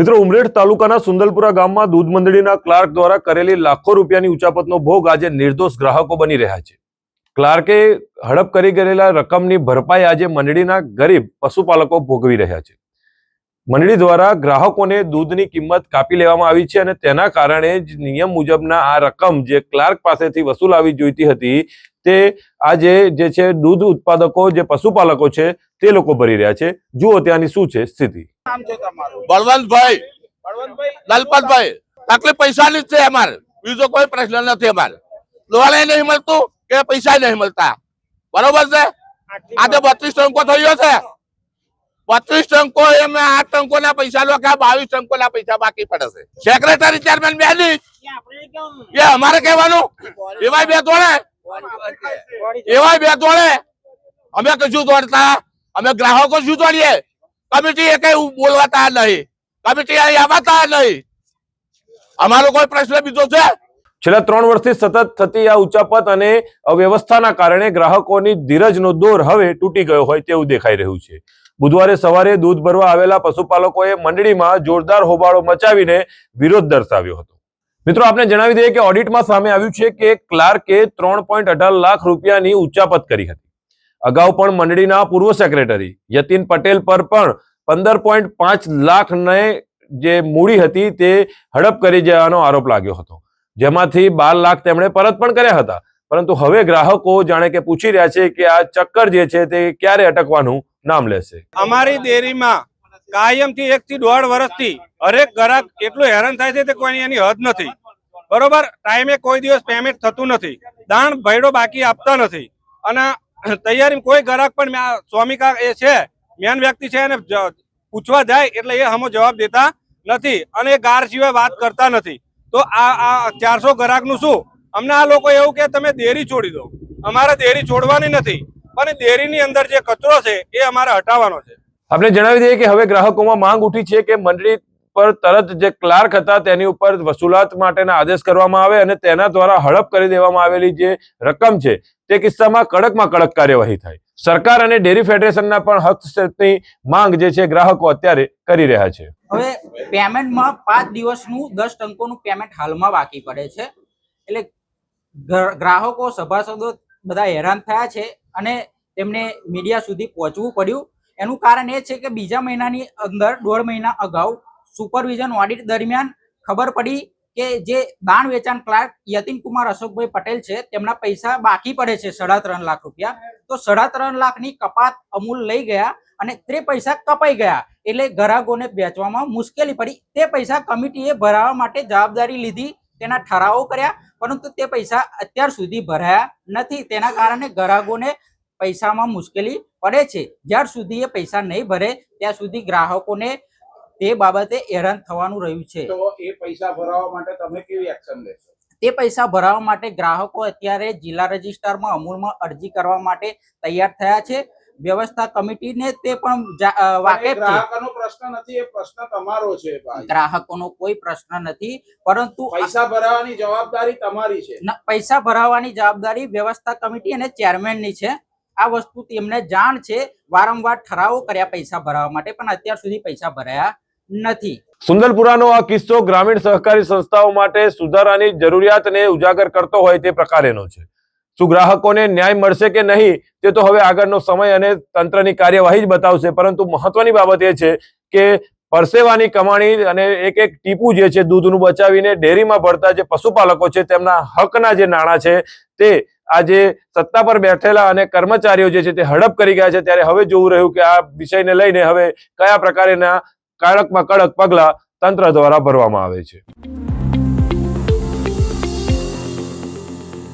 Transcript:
મિત્રો, ઉમરેઠ તાલુકાના સુંદલપુરા ગામમાં દૂધ મંડળીના ક્લાર્ક દ્વારા કરેલી લાખો રૂપિયાની ઉચાપતનો ભોગ આજે નિર્દોષ ગ્રાહકો બની રહ્યા છે. ક્લાર્કે હડપ કરી ગયેલા રકમની ભરપાઈ આજે મંડળીના ગરીબ પશુપાલકો ભોગવી રહ્યા છે. મંડળી દ્વારા ગ્રાહકોને દૂધની કિંમત કાપી લેવામાં આવી છે અને તેના કારણે જ નિયમ મુજબના આ રકમ જે ક્લાર્ક પાસેથી વસૂલાવી જોઈતી હતી, તે આજે જે છે દૂધ ઉત્પાદકો, જે પશુપાલકો છે, તે લોકો ભરી રહ્યા છે. જુઓ ત્યાંની શું છે સ્થિતિ. નામ છે તમારું? બળવંતભાઈ. દલપતભાઈ તકલીફ પૈસાની જ છે અમારે. બીજો કોઈ પ્રશ્ન નથી અમારે. લોન નહીં મળતું કે પૈસા નહીં મળતા? બરોબર છે? આજે બત્રીસ ટંકો થયો છે. બત્રીસ ટંકો એમે આઠ ટંકો ના પૈસા લો કે બાવીસ ટંકો ના પૈસા બાકી પડે છે. સેક્રેટરી ચેરમેન બેની આપણે એ અમારે કહેવાનું. એવાય બે દોડે એવાય બે દોડે અમે કશું દોડતા. અમે ગ્રાહકો શું દોડીએ? કમિટી એ કઈ બોલવાતા નહીં. કમિટી અહીં આવતા નહીં. અમારો કોઈ પ્રશ્ન બીજો છે? છેલ્લા ત્રણ વર્ષથી સતત થતી આ ઉચાપત અને અવ્યવસ્થાના કારણે ગ્રાહકોની ધીરજનો દોર હવે તૂટી ગયો હોય તેવું દેખાઈ રહ્યું છે. બુધવારે સવારે દૂધ ભરવા આવેલા પશુપાલકોએ મંડળીમાં જોરદાર હોબાળો મચાવીને વિરોધ દર્શાવ્યો હતો. મિત્રો, આપને જણાવી દઈએ કે ઓડિટમાં સામે આવ્યું છે કે ક્લાર્કે ત્રણ લાખ રૂપિયાની ઉચાપત કરી હતી. અગાઉ પણ મંડળીના પૂર્વ સેક્રેટરી યતિન પટેલ પર પણ પંદર પોઈન્ટ પાંચ લાખને જે મૂડી હતી તે હડપ કરી જવાનો આરોપ લાગ્યો હતો. જેમાંથી બાર લાખ તેમણે પરત પણ કર્યા હતા. પરંતુ હવે ગ્રાહકો જાણે કે પૂછી રહ્યા છે કે આ ચક્કર જે છે તે ક્યારે અટકવાનું નામ લેશે. અમારી ડેરીમાં કાયમથી એક થી દોઢ વર્ષથી હરેક ગ્રાહક એટલું હેરાન થાય છે તે કોઈની એની હદ નથી. બરોબર? ટાઈમે કોઈ દિવસ પેમેન્ટ થતું નથી. દાણ ભયડો બાકી આપતા નથી. અને તૈયારી કોઈ ગ્રાહક પણ સ્વામિકા એ છે, મેન વ્યક્તિ છે એને પૂછવા જાય એટલે એ હમો જવાબ દેતા નથી અને ગાર સિવાય વાત કરતા નથી. તો આ આ ચારસો ગ્રાહકનું શું? અમને આ લોકો એવું કે તમે દેરી છોડી દો. અમારે દેરી છોડવાની નથી, પણ દેરીની અંદર જે કચરો છે એ અમારે હટાવવાનો છે. આપણે જણાવી દઈએ કે હવે ગ્રાહકોમાં માંગ ઉઠી છે કે મંડળી પર તરત જે ક્લાર્ક હતા તેની ઉપર વસૂલાત માટેના આદેશ કરવામાં આવે અને તેના દ્વારા હડપ કરી દેવામાં આવેલી જે રકમ છે તે કિસ્સામાં કડકમાં કડક કાર્યવાહી થાય. સરકાર અને ડેરી ફેડરેશનના પણ હસ્તક્ષેપની માંગ જે છે ગ્રાહકો અત્યારે કરી રહ્યા છે. હવે પેમેન્ટમાં પાંચ દિવસનું દસ ટંકોનું પેમેન્ટ હાલમાં બાકી પડે છે. એટલે ગ્રાહકો, સભાસદો બધા હેરાન થયા છે અને તેમને મીડિયા સુધી પહોંચવું પડ્યું. એનું કારણ એ છે કે બીજા મહિનાની અંદર, દોઢ મહિના અગાઉ સુપરવિઝન ઓડિટ દરમિયાન ખબર પડી કે જે દાણ વેચાણ ક્લાર્ક યતિન કુમાર અશોકભાઈ પટેલ છે, તેમના પૈસા બાકી પડે છે સાડા ત્રણ લાખ રૂપિયા. તો સાડા ત્રણ લાખની કપાત અમૂલ લઈ ગયા અને તે પૈસા કપાઈ ગયા એટલે ગ્રાહકોને વેચવામાં મુશ્કેલી પડી. તે પૈસા કમિટીએ ભરાવા માટે જવાબદારી લીધી, તેના ઠરાવો કર્યા, પરંતુ તે પૈસા અત્યાર સુધી ભરાયા નથી. તેના કારણે ગ્રાહકોને પૈસામાં મુશ્કેલી પડે છે. જ્યાર સુધી એ પૈસા નહીં ભરે, ત્યાં સુધી ગ્રાહકોને તે બાબતે હેરાન થવાનું રહ્યું છે. તો એ પૈસા ભરાવવા માટે તમે કેવી એક્શન લેશો? તે પૈસા ભરાવવા માટે ગ્રાહકો અત્યારે જિલ્લા રજિસ્ટ્રારમાં અમૂલમાં અરજી કરવા માટે તૈયાર થયા છે. વ્યવસ્થા કમિટીને તે પણ વાકેફ છે. ગ્રાહકોનો પ્રશ્ન નથી એ પ્રશ્ન તમારો છે ભાઈ. ગ્રાહકોનો કોઈ પ્રશ્ન નથી પરંતુ પૈસા ભરાવાની જવાબદારી તમારી છે. પૈસા ભરાવવાની જવાબદારી વ્યવસ્થા કમિટી અને ચેરમેનની છે. આ વસ્તુ તેમને જાણ છે. વારંવાર ઠરાવો કર્યા પૈસા ભરાવવા માટે પણ અત્યાર સુધી પૈસા ભરાયા નથી. સુંદરપુરાનો આ કિસ્સો ગ્રામીણ સહકારી સંસ્થાઓ માટે સુધારાની જરૂરિયાતને ઉજાગર કરતો હોય તે પ્રકારેનો છે. શું ગ્રાહકોને ન્યાય મળશે કે નહીં તે તો હવે આગળનો સમય અને તંત્રની કાર્યવાહી જ બતાવશે, પરંતુ મહત્વની બાબત એ છે કે પરસેવાની કમાણી અને એક એક ટીપું જે છે દૂધનું બચાવીને ડેરીમાં ભરતા જે પશુપાલકો છે તેમના હકના જે નાણાં છે તે આજે સત્તા પર બેઠેલા અને કર્મચારીઓ જે છે તે હડપ કરી ગયા છે. ત્યારે હવે જોવું રહ્યું કે આ વિષયને લઈને હવે કયા પ્રકારના કડકમાં કડક પગલાં તંત્ર દ્વારા ભરવામાં આવે છે.